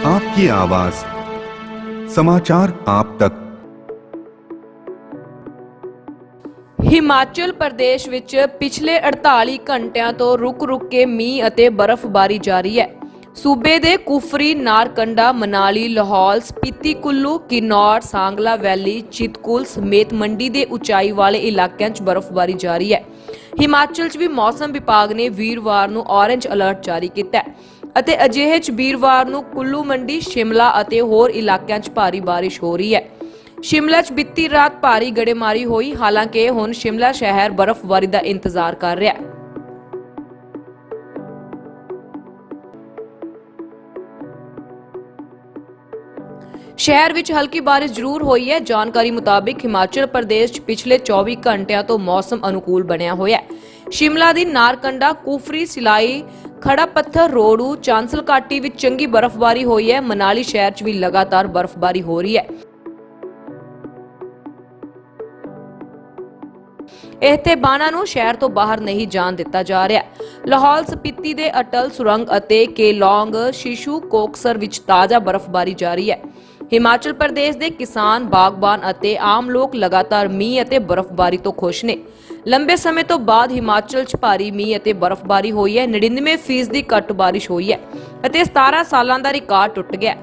आपकी आवाज समाचार आप तक ਹਿਮਾਚਲ ਪ੍ਰਦੇਸ਼ ਵਿੱਚ ਪਿਛਲੇ 48 ਘੰਟਿਆਂ ਤੋਂ ਰੁਕ-ਰੁਕ ਕੇ ਮੀਂਹ ਅਤੇ ਬਰਫ਼ਬਾਰੀ ਜਾਰੀ ਹੈ ਸੂਬੇ ਦੇ ਕੁਫਰੀ ਨਾਰਕੰਡਾ ਮਨਾਲੀ ਲਾਹੌਲ ਸਪੀਤੀ ਕੁੱਲੂ ਕਿਨੌਰ ਸਾਂਗਲਾ ਵੈਲੀ ਚਿਤਕੁਲ ਸਮੇਤ ਮੰਡੀ ਦੇ ਉਚਾਈ ਵਾਲੇ ਇਲਾਕਿਆਂ 'ਚ ਬਰਫ਼ਬਾਰੀ ਜਾਰੀ ਹੈ ਹਿਮਾਚਲ 'ਚ ਵੀ ਮੌਸਮ ਵਿਭਾਗ ਨੇ ਵੀਰਵਾਰ ਨੂੰ ਔਰੇਂਜ ਅਲਰਟ ਜਾਰੀ ਕੀਤਾ ਹੈ ਅਤੇ ਅਜਿਹੇ 'ਚ ਵੀਰਵਾਰ ਨੂੰ ਕੁੱਲੂ ਮੰਡੀ, ਸ਼ਿਮਲਾ ਅਤੇ ਹੋਰ ਇਲਾਕਿਆਂ 'ਚ ਭਾਰੀ ਬਾਰਿਸ਼ ਹੋ ਰਹੀ ਹੈ। ਸ਼ਿਮਲਾ 'ਚ ਬੀਤੀ ਰਾਤ ਭਾਰੀ ਗੜੇਮਾਰੀ ਹੋਈ, ਹਾਲਾਂਕਿ ਹੁਣ ਸ਼ਿਮਲਾ ਸ਼ਹਿਰ ਬਰਫ਼ਬਾਰੀ ਦਾ ਇੰਤਜ਼ਾਰ ਕਰ ਰਿਹਾ ਹੈ। ਸ਼ਹਿਰ ਵਿੱਚ ਹਲਕੀ ਬਾਰਿਸ਼ ਜ਼ਰੂਰ ਹੋਈ ਹੈ। ਜਾਣਕਾਰੀ ਮੁਤਾਬਿਕ ਹਿਮਾਚਲ ਪ੍ਰਦੇਸ਼ 'ਚ ਪਿਛਲੇ 24 ਘੰਟਿਆਂ ਤੋਂ ਮੌਸਮ ਅਨੁਕੂਲ ਬਣਿਆ ਹੋਇਆ ਹੈ। ਸ਼ਿਮਲਾ ਦੀ ਨਾਰਕੰਡਾ ਕੁਫਰੀ ਸਿਲਾਈ ਖੜਾ ਪੱਥਰ ਰੋੜੂ ਚਾਂਸਲ ਘਾਟੀ ਵਿੱਚ ਚੰਗੀ ਬਰਫ਼ਬਾਰੀ ਹੋਈ ਹੈ। ਮਨਾਲੀ ਸ਼ਹਿਰ 'ਚ ਵੀ ਲਗਾਤਾਰ ਬਰਫ਼ਬਾਰੀ ਹੋ ਰਹੀ ਹੈ। ਇੱਥੇ ਬਾਣਾ ਨੂੰ ਸ਼ਹਿਰ ਤੋਂ ਬਾਹਰ ਨਹੀਂ ਜਾਣ ਦਿੱਤਾ ਜਾ ਰਿਹਾ। ਲਾਹੌਲ ਸਪੀਤੀ ਦੇ ਅਟਲ ਸੁਰੰਗ ਅਤੇ ਕੇਲੋਂਗ ਸ਼ਿਸ਼ੂ ਕੋਕਸਰ ਵਿੱਚ ਤਾਜ਼ਾ ਬਰਫ਼ਬਾਰੀ ਜਾਰੀ ਹੈ। ਹਿਮਾਚਲ ਪ੍ਰਦੇਸ਼ ਦੇ ਕਿਸਾਨ ਬਾਗਬਾਨ ਅਤੇ ਆਮ ਲੋਕ ਲਗਾਤਾਰ ਮੀਂਹ ਅਤੇ ਬਰਫ਼ਬਾਰੀ ਤੋਂ ਖੁਸ਼ ਨੇ। ਲੰਬੇ ਸਮੇਂ ਤੋਂ ਬਾਅਦ ਹਿਮਾਚਲ 'ਚ ਭਾਰੀ ਮੀਂਹ ਅਤੇ ਬਰਫ਼ਬਾਰੀ ਹੋਈ ਹੈ। 99% ਦੀ ਘੱਟ ਬਾਰਿਸ਼ ਹੋਈ ਹੈ ਅਤੇ 17 ਸਾਲਾਂ ਦਾ ਰਿਕਾਰਡ ਟੁੱਟ ਗਿਆ